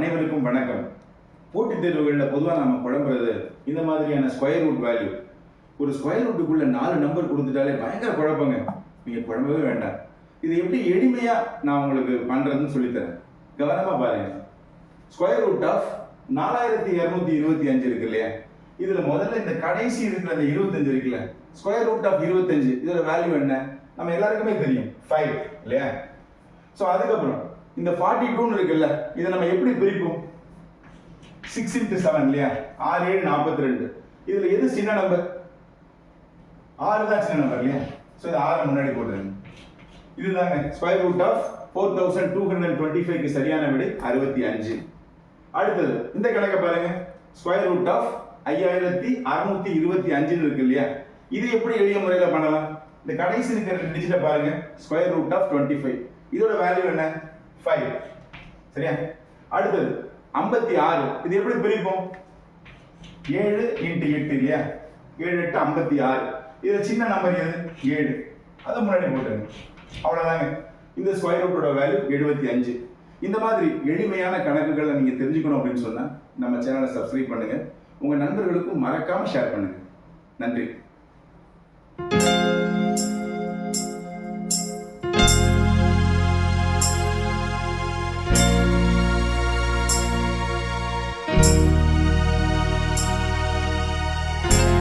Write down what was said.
அனைவருக்கும் வணக்கம். போட்டித் தேர்வுகளில் பொதுவாக நம்ம குழம்புறது இந்த மாதிரியான ஸ்கொயர் ரூட் வேல்யூ ஒரு ஸ்கொயர் ரூட்டுக்குள்ள நாலு நம்பர் கொடுத்துட்டாலே பயங்கர குழப்பங்க. நீங்கள் குழம்பவே வேண்டாம். இது எப்படி எளிமையாக நான் உங்களுக்கு பண்ணுறதுன்னு சொல்லித்தரேன். கவனமாக பாருங்க. ஸ்கொயர் ரூட் ஆஃப் நாலாயிரத்தி இரநூத்தி இருபத்தி அஞ்சு இருக்கு இல்லையா? இதில் முதல்ல இந்த கடைசி இருக்கிற அந்த இருபத்தஞ்சு இருக்குல்ல? ஸ்கொயர் ரூட் ஆஃப் இருபத்தஞ்சு. இதோட வேல்யூ என்ன? நம்ம எல்லாருக்குமே தெரியும். ஃபைவ் இல்லையா? ஸோ அதுக்கப்புறம் இந்த ஃபார்ட்டி டூன்னு இருக்குல்ல இதை நம்ம எப்படி பிரிப்போம்? சிக்ஸ் இன்ட்டு செவன் இல்லையா? ஆறு ஏழு நாற்பத்தி ரெண்டு. இதில் எது சின்ன நம்பர் ஆறு தான் சின்ன நம்பர் இல்லையா? ஸோ இது ஆறு முன்னாடி போட்டுருங்க. இதுதாங்க square root of four thousand two hundred twenty ஃபைவ்க்கு சரியான விடை அறுபத்தி அஞ்சு. அடுத்தது இந்த கணக்கை பாருங்க. ஸ்கொயர் ரூட் ஆஃப் ஐயாயிரத்தி அறுநூத்தி இருபத்தி அஞ்சுன்னு இருக்கு இல்லையா? இது எப்படி எளிய முறையில் பண்ணலாம்? இந்த கடைசி இருக்கிற டிஜிட்டை பாருங்க. Square root of twenty five இதோட வேல்யூ என்ன? ஃபைவ் சரியா? அடுத்தது ஐம்பத்தி ஆறு. இது எப்படி பிரிப்போம்? ஏழு இன்ட்டு எட்டு இல்லையா? ஏழு எட்டு ஐம்பத்தி ஆறு. இதுல சின்ன நம்பர் எது? ஏழு. அதை முன்னாடி போட்டுருங்க. அவ்வளோதாங்க இந்த ஸ்கொயர் ரூட்டோட வேல்யூ எழுபத்தி அஞ்சு. இந்த மாதிரி எளிமையான கணக்குகளை நீங்கள் தெரிஞ்சுக்கணும் அப்படின்னு சொன்னால் நம்ம சேனலை சப்ஸ்கிரைப் பண்ணுங்கள் உங்கள் நண்பர்களுக்கும் மறக்காமல் ஷேர் பண்ணுங்கள் நன்றி.